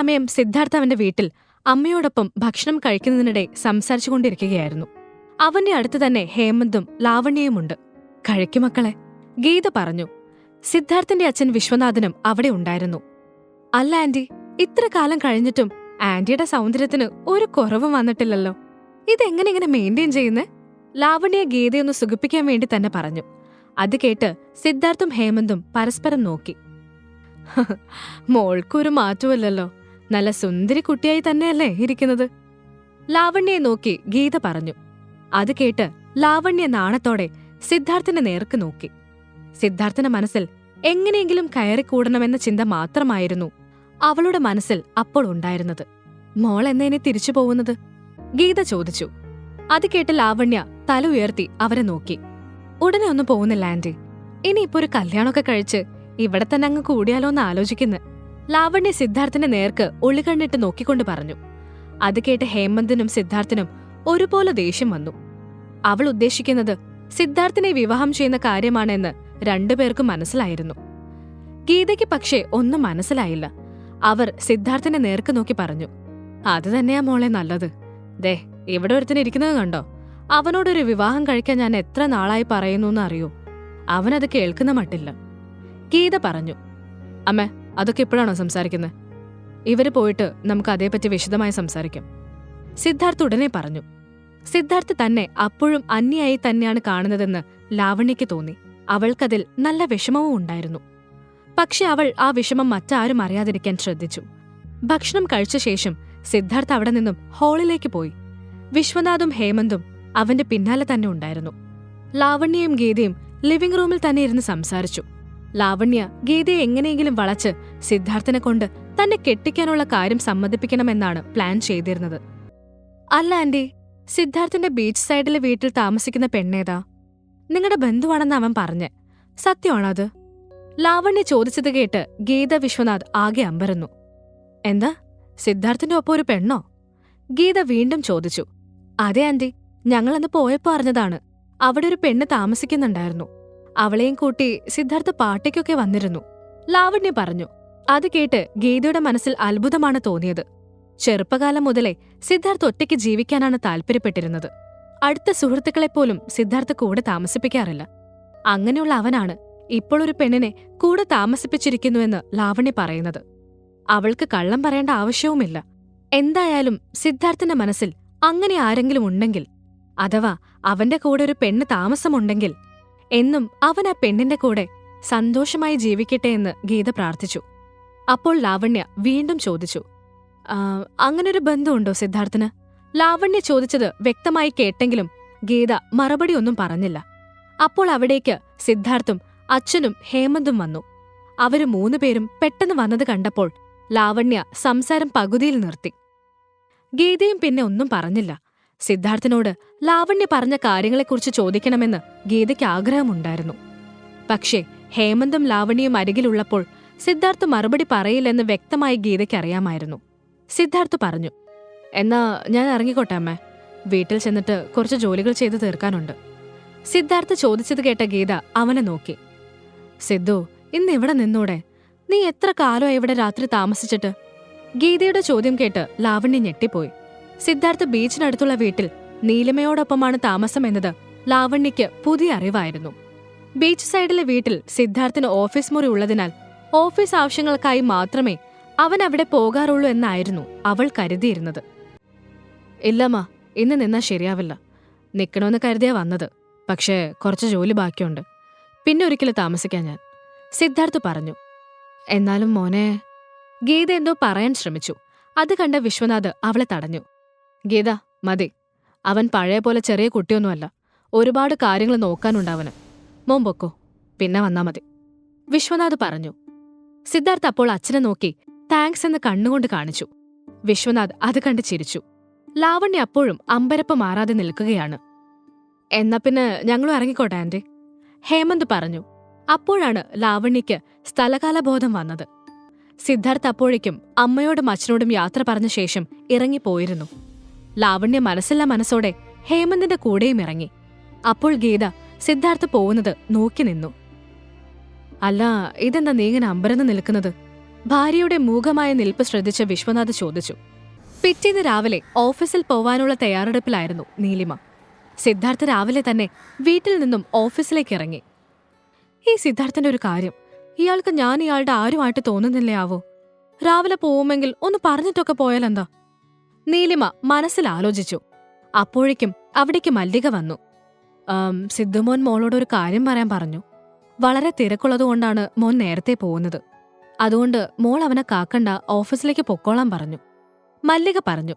സമയം സിദ്ധാർത്ഥ അവന്റെ വീട്ടിൽ അമ്മയോടൊപ്പം ഭക്ഷണം കഴിക്കുന്നതിനിടെ സംസാരിച്ചുകൊണ്ടിരിക്കുകയായിരുന്നു. അവന്റെ അടുത്ത് തന്നെ ഹേമന്തും ലാവണ്യയുമുണ്ട്. കഴിക്കു മക്കളെ ഗീത പറഞ്ഞു. സിദ്ധാർത്ഥന്റെ അച്ഛൻ വിശ്വനാഥനും അവിടെ ഉണ്ടായിരുന്നു. അല്ല ആന്റി. ഇത്ര കാലം കഴിഞ്ഞിട്ടും ആന്റിയുടെ സൗന്ദര്യത്തിന് ഒരു കുറവും വന്നിട്ടില്ലല്ലോ. ഇതെങ്ങനെ ഇങ്ങനെ മെയിന്റെയിൻ ചെയ്യുന്നേ? ലാവണ്യ ഗീതയൊന്ന് സുഖിപ്പിക്കാൻ വേണ്ടി തന്നെ പറഞ്ഞു. അത് കേട്ട് സിദ്ധാർത്ഥും ഹേമന്തും പരസ്പരം നോക്കി. മോൾക്കൊരു മാറ്റമില്ലല്ലോ നല്ല സുന്ദരി കുട്ടിയായി തന്നെയല്ലേ ഇരിക്കുന്നത്? ലാവണ്യെ നോക്കി ഗീത പറഞ്ഞു. അത് കേട്ട് ലാവണ്യ നാണത്തോടെ സിദ്ധാർത്ഥനെ നേർക്ക് നോക്കി. സിദ്ധാർത്ഥന മനസ്സിൽ എങ്ങനെയെങ്കിലും കയറിക്കൂടണമെന്ന ചിന്ത മാത്രമായിരുന്നു അവളുടെ മനസ്സിൽ അപ്പോൾ ഉണ്ടായിരുന്നത്. മോൾ എന്നേനെ തിരിച്ചു പോകുന്നത്? ഗീത ചോദിച്ചു. അത് കേട്ട് ലാവണ്യ തല ഉയർത്തി അവരെ നോക്കി. ഉടനെ ഒന്നും പോകുന്നില്ല ആന്റി. ഇനിയിപ്പോ ഒരു കല്യാണമൊക്കെ കഴിച്ച് ഇവിടെ തന്നെ അങ്ങ് കൂടിയാലോ എന്ന് ആലോചിക്കുന്നു. ലാവണ്യ സിദ്ധാർത്ഥന് നേർക്ക് ഒളികണ്ണിട്ട് നോക്കിക്കൊണ്ട് പറഞ്ഞു. അത് കേട്ട് ഹേമന്തിനും സിദ്ധാർത്ഥനും ഒരുപോലെ ദേഷ്യം വന്നു. അവൾ ഉദ്ദേശിക്കുന്നത് സിദ്ധാർത്ഥിനെ വിവാഹം ചെയ്യുന്ന കാര്യമാണെന്ന് രണ്ടുപേർക്കും മനസ്സിലായിരുന്നു. ഗീതയ്ക്ക് പക്ഷേ ഒന്നും മനസ്സിലായില്ല. അവർ സിദ്ധാർത്ഥനെ നേർക്ക് നോക്കി പറഞ്ഞു. അത് തന്നെയാ മോളെ നല്ലത്. ദേ ഇവിടെ ഒരുത്തിന് ഇരിക്കുന്നത് കണ്ടോ? അവനോടൊരു വിവാഹം കഴിക്കാൻ ഞാൻ എത്ര നാളായി പറയുന്നു എന്നറിയോ അവനത് കേൾക്കുന്ന മട്ടില്ല. ഗീത പറഞ്ഞു. അമ്മ അതൊക്കെ ഇപ്പോഴാണോ സംസാരിക്കുന്നത്? ഇവർ പോയിട്ട് നമുക്ക് അതേപ്പറ്റി വിശദമായി സംസാരിക്കാം. സിദ്ധാർത്ഥ് ഉടനെ പറഞ്ഞു. സിദ്ധാർത്ഥ് തന്നെ അപ്പോഴും അന്യായി തന്നെയാണ് കാണുന്നതെന്ന് ലാവണ്യയ്ക്ക് തോന്നി. അവൾക്കതിൽ നല്ല വിഷമവും ഉണ്ടായിരുന്നു. പക്ഷെ അവൾ ആ വിഷമം മറ്റാരും അറിയാതിരിക്കാൻ ശ്രദ്ധിച്ചു. ഭക്ഷണം കഴിച്ച ശേഷം സിദ്ധാർത്ഥ് അവിടെ നിന്നും ഹാളിലേക്ക് പോയി. വിശ്വനാഥും ഹേമന്തും അവന്റെ പിന്നാലെ തന്നെ ഉണ്ടായിരുന്നു. ലാവണ്യയും ഗീതയും ലിവിംഗ് റൂമിൽ തന്നെ ഇരുന്ന് സംസാരിച്ചു. ലാവണ്യ ഗീതയെ എങ്ങനെയെങ്കിലും വളച്ച് സിദ്ധാർത്ഥനെ കൊണ്ട് തന്നെ കെട്ടിക്കാനുള്ള കാര്യം സമ്മതിപ്പിക്കണമെന്നാണ് പ്ലാൻ ചെയ്തിരുന്നത്. അല്ല ആന്റി. സിദ്ധാർത്ഥന്റെ ബീച്ച് സൈഡിലെ വീട്ടിൽ താമസിക്കുന്ന പെണ്ണേതാ? നിങ്ങളുടെ ബന്ധുവാണെന്ന് അവൻ പറഞ്ഞ്. സത്യമാണത് ലാവണ്യ ചോദിച്ചത് കേട്ട് ഗീത വിശ്വനാഥ് ആകെ അമ്പരന്നു. എന്താ? സിദ്ധാർത്ഥന്റെ ഒപ്പം ഒരു പെണ്ണോ? ഗീത വീണ്ടും ചോദിച്ചു. അതെ ആന്റി. ഞങ്ങളന്ന് പോയപ്പോ അറിഞ്ഞതാണ്. അവിടെ ഒരു പെണ്ണ് താമസിക്കുന്നുണ്ടായിരുന്നു. അവളെയും കൂട്ടി സിദ്ധാർത്ഥ പാട്ടയ്ക്കൊക്കെ വന്നിരുന്നു. ലാവണ്യ പറഞ്ഞു അത് കേട്ട് ഗീതയുടെ മനസ്സിൽ അത്ഭുതമാണ് തോന്നിയത്. ചെറുപ്പകാലം മുതലേ സിദ്ധാർത്ഥ് ഒറ്റയ്ക്ക് ജീവിക്കാനാണ് താല്പര്യപ്പെട്ടിരുന്നത്. അടുത്ത സുഹൃത്തുക്കളെപ്പോലും സിദ്ധാർത്ഥ് കൂടെ താമസിപ്പിക്കാറില്ല. അങ്ങനെയുള്ള അവനാണ് ഇപ്പോൾ ഒരു പെണ്ണിനെ കൂടെ താമസിപ്പിച്ചിരിക്കുന്നുവെന്ന് ലാവണ്യ പറയുന്നത്. അവൾക്ക് കള്ളം പറയേണ്ട ആവശ്യവുമില്ല. എന്തായാലും സിദ്ധാർത്ഥന്റെ മനസ്സിൽ അങ്ങനെ ആരെങ്കിലും ഉണ്ടെങ്കിൽ അഥവാ അവന്റെ കൂടെ ഒരു പെണ്ണ് താമസമുണ്ടെങ്കിൽ എന്നും അവൻ ആ പെണ്ണിന്റെ കൂടെ സന്തോഷമായി ജീവിക്കട്ടെ എന്ന് ഗീത പ്രാർത്ഥിച്ചു. അപ്പോൾ ലാവണ്യ വീണ്ടും ചോദിച്ചു "ആ, അങ്ങനൊരു ബന്ധമുണ്ടോ സിദ്ധാർത്ഥന്? ലാവണ്യ ചോദിച്ചത് വ്യക്തമായി കേട്ടെങ്കിലും ഗീത മറുപടി ഒന്നും പറഞ്ഞില്ല. അപ്പോൾ അവിടേക്ക് സിദ്ധാർത്ഥും അച്ഛനും ഹേമന്തും വന്നു. അവർ മൂന്നുപേരും പെട്ടെന്ന് വന്നത് കണ്ടപ്പോൾ ലാവണ്യ സംസാരം പകുതിയിൽ നിർത്തി. ഗീതയും പിന്നെ ഒന്നും പറഞ്ഞില്ല. സിദ്ധാർത്ഥിനോട് ലാവണ്യ പറഞ്ഞ കാര്യങ്ങളെക്കുറിച്ച് ചോദിക്കണമെന്ന് ഗീതയ്ക്ക് ആഗ്രഹമുണ്ടായിരുന്നു. പക്ഷേ ഹേമന്തും ലാവണ്യയും അരികിലുള്ളപ്പോൾ സിദ്ധാർത്ഥ് മറുപടി പറയില്ലെന്ന് വ്യക്തമായി ഗീതയ്ക്ക് അറിയാമായിരുന്നു. സിദ്ധാർത്ഥ് പറഞ്ഞു എന്നാ ഞാൻ ഇറങ്ങിക്കോട്ടെ അമ്മേ. വീട്ടിൽ ചെന്നിട്ട് കുറച്ച് ജോലികൾ ചെയ്തു തീർക്കാനുണ്ട്. സിദ്ധാർത്ഥ് ചോദിച്ചത് കേട്ട ഗീത അവനെ നോക്കി. സിദ്ധു ഇന്ന് ഇവിടെ നിന്നൂടെ? നീ എത്ര കാലമായി ഇവിടെ രാത്രി താമസിച്ചിട്ട്? ഗീതയുടെ ചോദ്യം കേട്ട് ലാവണ്യ ഞെട്ടിപ്പോയി. സിദ്ധാർത്ഥ് ബീച്ചിനടുത്തുള്ള വീട്ടിൽ നീലിമയോടൊപ്പമാണ് താമസം എന്നത് ലാവണ്യയ്ക്ക് പുതിയ അറിവായിരുന്നു. ബീച്ച് സൈഡിലെ വീട്ടിൽ സിദ്ധാർത്ഥിന് ഓഫീസ് മുറി ഉള്ളതിനാൽ ഓഫീസ് ആവശ്യങ്ങൾക്കായി മാത്രമേ അവൻ അവിടെ പോകാറുള്ളൂ എന്നായിരുന്നു അവൾ കരുതിയിരുന്നത്. ഇല്ലമ്മ ഇന്ന് നിന്നാ ശരിയാവില്ല. നിൽക്കണമെന്ന് കരുതിയാ വന്നത്. പക്ഷേ കുറച്ച് ജോലി ബാക്കിയുണ്ട്. പിന്നെ ഒരിക്കലും താമസിക്കാൻ ഞാൻ. സിദ്ധാർത്ഥ് പറഞ്ഞു. എന്നാലും മോനെ ഗീത എന്തോ പറയാൻ ശ്രമിച്ചു. അത് കണ്ട വിശ്വനാഥ് അവളെ തടഞ്ഞു. ഗീത മതി. അവൻ പഴയ പോലെ ചെറിയ കുട്ടിയൊന്നുമല്ല. ഒരുപാട് കാര്യങ്ങൾ നോക്കാനുണ്ടവന് മോമ്പൊക്കോ പൊക്കോ? പിന്നെ വന്നാ മതി. വിശ്വനാഥ് പറഞ്ഞു. സിദ്ധാർത്ഥ് അപ്പോൾ അച്ഛനെ നോക്കി താങ്ക്സ് എന്ന് കണ്ണുകൊണ്ട് കാണിച്ചു. വിശ്വനാഥ് അത് കണ്ട് ചിരിച്ചു. ലാവണ്യ അപ്പോഴും അമ്പരപ്പ് മാറാതെ നിൽക്കുകയാണ്. എന്നാ പിന്നെ ഞങ്ങളും ഇറങ്ങിക്കോട്ടെ ആന്റി? ഹേമന്ത് പറഞ്ഞു. അപ്പോഴാണ് ലാവണ്യയ്ക്ക് സ്ഥലകാലബോധം വന്നത്. സിദ്ധാർത്ഥ് അപ്പോഴേക്കും അമ്മയോടും അച്ഛനോടും യാത്ര പറഞ്ഞ ശേഷം ഇറങ്ങിപ്പോയിരുന്നു. ലാവണ്യ മനസ്സില്ല മനസ്സോടെ ഹേമന്തിന്റെ കൂടെയും ഇറങ്ങി. അപ്പോൾ ഗീത സിദ്ധാർത്ഥ് പോകുന്നത് നോക്കി നിന്നു. അല്ല ഇതെന്താ നീ ഇങ്ങനെ അമ്പരന്ന് നിൽക്കുന്നത്? ഭാര്യയുടെ മൂകമായ നിൽപ്പ് ശ്രദ്ധിച്ച വിശ്വനാഥ് ചോദിച്ചു. പിറ്റേന്ന് രാവിലെ ഓഫീസിൽ പോവാനുള്ള തയ്യാറെടുപ്പിലായിരുന്നു നീലിമ. സിദ്ധാർത്ഥ രാവിലെ തന്നെ വീട്ടിൽ നിന്നും ഓഫീസിലേക്ക് ഇറങ്ങി. ഈ സിദ്ധാർത്ഥന്റെ ഒരു കാര്യം ഇയാൾക്ക് ഞാൻ ഇയാളുടെ ആരുമായിട്ട് തോന്നുന്നില്ലേ ആവോ? രാവിലെ പോവുമെങ്കിൽ ഒന്ന് പറഞ്ഞിട്ടൊക്കെ പോയാലെന്താ? നീലിമ മനസ്സിലാലോചിച്ചു. അപ്പോഴേക്കും അവിടേക്ക് മല്ലിക വന്നു. സിദ്ധുമോൻ മോളോട് ഒരു കാര്യം പറയാൻ പറഞ്ഞു. വളരെ തിരക്കുള്ളതുകൊണ്ടാണ് മോൻ നേരത്തെ പോകുന്നത്. അതുകൊണ്ട് മോൾ അവനെ കാക്കണ്ട ഓഫീസിലേക്ക് പൊക്കോളാൻ പറഞ്ഞു. മല്ലിക പറഞ്ഞു.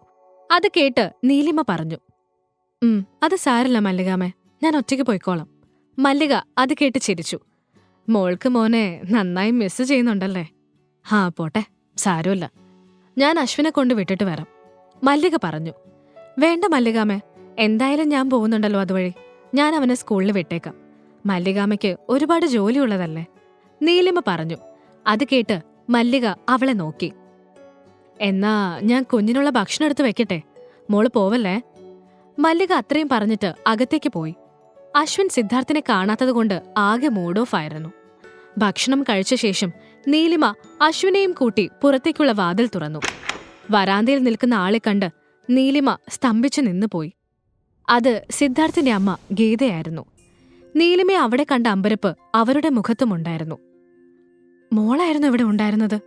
അത് കേട്ട് നീലിമ പറഞ്ഞു. ഉം അത് സാരില്ല മല്ലികാമേ ഞാൻ ഒറ്റയ്ക്ക് പോയിക്കോളാം. മല്ലിക അത് കേട്ട് ചിരിച്ചു. മോൾക്ക് മോനെ നന്നായി മിസ് ചെയ്യുന്നുണ്ടല്ലേ? ആ പോട്ടെ സാരമില്ല. ഞാൻ അശ്വിനെ കൊണ്ട് വിട്ടിട്ട് വരാം. മല്ലിക പറഞ്ഞു വേണ്ട മല്ലികാമേ എന്തായാലും ഞാൻ പോകുന്നുണ്ടല്ലോ അതുവഴി. ഞാൻ അവനെ സ്കൂളിൽ വിട്ടേക്കാം. മല്ലികാമയ്ക്ക് ഒരുപാട് ജോലിയുള്ളതല്ലേ? നീലിമ പറഞ്ഞു അത് കേട്ട് മല്ലിക അവളെ നോക്കി. എന്നാ ഞാൻ കുഞ്ഞിനുള്ള ഭക്ഷണം എടുത്ത് വെക്കട്ടെ? മോൾ പോവല്ലേ? മല്ലിക അത്രയും പറഞ്ഞിട്ട് അകത്തേക്ക് പോയി. അശ്വിൻ സിദ്ധാർത്ഥിനെ കാണാത്തതുകൊണ്ട് ആകെ മൂഡ് ഓഫ് ആയിരുന്നു. ഭക്ഷണം കഴിച്ച ശേഷം നീലിമ അശ്വിനെയും കൂട്ടി പുറത്തേക്കുള്ള വാതിൽ തുറന്നു. വരാന്തയിൽ നിൽക്കുന്ന ആളെ കണ്ട് നീലിമ സ്തംഭിച്ചു നിന്നുപോയി. അത് സിദ്ധാർത്ഥിന്റെ അമ്മ ഗീതയായിരുന്നു. നീലിമയെ അവിടെ കണ്ട അമ്പരപ്പ് അവരുടെ മുഖത്തുമുണ്ടായിരുന്നു മോളായിരുന്നു ഇവിടെ ഉണ്ടായിരുന്നത്?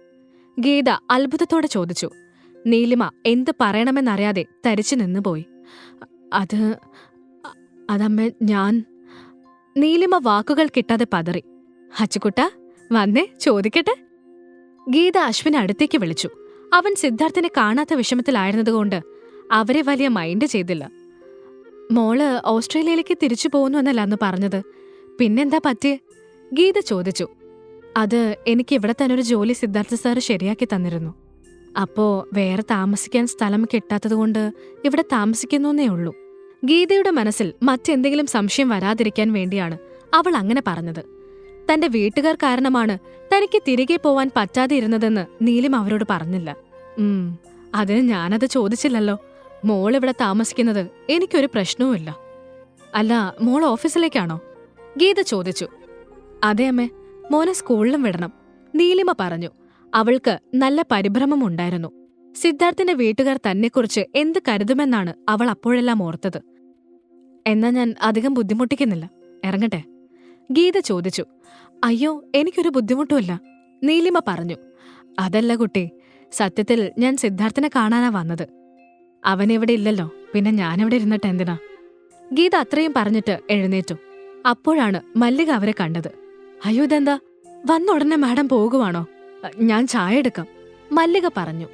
ഗീത അത്ഭുതത്തോടെ ചോദിച്ചു. നീലിമ എന്ത് പറയണമെന്നറിയാതെ തരിച്ചു നിന്നുപോയി. അത് അതമ്മ ഞാൻ. നീലിമ വാക്കുകൾ കിട്ടാതെ പതറി. ഹച്ചുക്കുട്ട വന്നേ ചോദിക്കട്ടെ? ഗീത അശ്വിനെ അടുത്തേക്ക് വിളിച്ചു. അവൻ സിദ്ധാർത്ഥിനെ കാണാത്ത വിഷമത്തിലായിരുന്നതുകൊണ്ട് അവരെ വലിയ മൈൻഡ് ചെയ്തില്ല. മോൾ ഓസ്ട്രേലിയയിലേക്ക് തിരിച്ചു പോകുന്നു എന്നല്ല അന്ന് പറഞ്ഞത്. പിന്നെന്താ പറ്റിയേ? ഗീത ചോദിച്ചു. അത് എനിക്ക് ഇവിടെ തന്നെ ഒരു ജോലി സിദ്ധാർത്ഥ സാറ് ശരിയാക്കി തന്നിരുന്നു. അപ്പോ വേറെ താമസിക്കാൻ സ്ഥലം കിട്ടാത്തതുകൊണ്ട് ഇവിടെ താമസിക്കുന്നേ ഉള്ളൂ. ഗീതയുടെ മനസ്സിൽ മറ്റെന്തെങ്കിലും സംശയം വരാതിരിക്കാൻ വേണ്ടിയാണ് അവൾ അങ്ങനെ പറഞ്ഞത്. തന്റെ വീട്ടുകാർ കാരണമാണ് തനിക്ക് തിരികെ പോവാൻ പറ്റാതെ ഇരുന്നതെന്ന് നീലിം അവരോട് പറഞ്ഞില്ല. ഉം അതിന് ഞാനത് ചോദിച്ചില്ലല്ലോ. മോൾ ഇവിടെ താമസിക്കുന്നത് എനിക്കൊരു പ്രശ്നവുമില്ല. അല്ല മോൾ ഓഫീസിലേക്കാണോ? ഗീത ചോദിച്ചു. അതെ അമ്മ മോനെ സ്കൂളിലും വിടണം. നീലിമ പറഞ്ഞു. അവൾക്ക് നല്ല പരിഭ്രമം ഉണ്ടായിരുന്നു. സിദ്ധാർത്ഥിന്റെ വീട്ടുകാർ തന്നെക്കുറിച്ച് എന്ത് കരുതുമെന്നാണ് അവൾ അപ്പോഴെല്ലാം ഓർത്തത്. എന്നാ ഞാൻ അധികം ബുദ്ധിമുട്ടിക്കുന്നില്ല. ഇറങ്ങട്ടെ. ഗീത ചോദിച്ചു. അയ്യോ എനിക്കൊരു ബുദ്ധിമുട്ടുമില്ല. നീലിമ പറഞ്ഞു. അതല്ല കുട്ടി സത്യത്തിൽ ഞാൻ സിദ്ധാർത്ഥനെ കാണാനാ വന്നത്. അവനിവിടെ ഇല്ലല്ലോ പിന്നെ ഞാനിവിടെ ഇരുന്നിട്ട് എന്തിനാ? ഗീത അത്രയും പറഞ്ഞിട്ട് എഴുന്നേറ്റു. അപ്പോഴാണ് മല്ലിക അവരെ കണ്ടത്. അയ്യോ ഇതെന്താ? വന്ന ഉടനെ മാഡം പോകുവാണോ? ഞാൻ ചായ എടുക്കാം. മല്ലിക പറഞ്ഞു.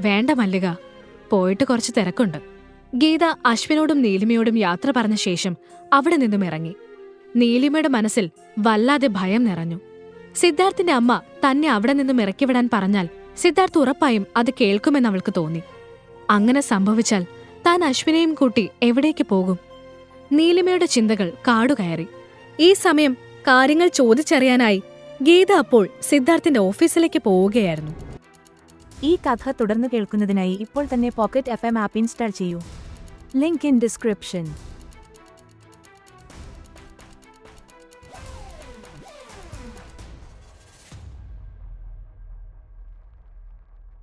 വേണ്ട മല്ലിക പോയിട്ട് കുറച്ച് തിരക്കുണ്ട്. ഗീത അശ്വിനോടും നീലിമയോടും യാത്ര പറഞ്ഞ ശേഷം അവിടെ നിന്നും ഇറങ്ങി. നീലിമയുടെ മനസ്സിൽ വല്ലാതെ ഭയം നിറഞ്ഞു. സിദ്ധാർത്ഥിന്റെ അമ്മ തന്നെ അവിടെ നിന്നും ഇറക്കിവിടാൻ പറഞ്ഞാൽ സിദ്ധാർത്ഥ് ഉറപ്പായും അത് കേൾക്കുമെന്ന് അവൾക്ക് തോന്നി. അങ്ങനെ സംഭവിച്ചാൽ താൻ അശ്വിനെയും കൂട്ടി എവിടേക്ക് പോകും? നീലിമയുടെ ചിന്തകൾ കാടുകയറി. ഈ സമയം കാര്യങ്ങൾ ചോദിച്ചറിയാനായി ഗീത അപ്പോൾ സിദ്ധാർത്ഥിന്റെ ഓഫീസിലേക്ക് പോവുകയായിരുന്നു. ഈ കഥ തുടർന്ന് കേൾക്കുന്നതിനായി ഇപ്പോൾ തന്നെ pocket F M app install ചെയ്യൂ. Link in description.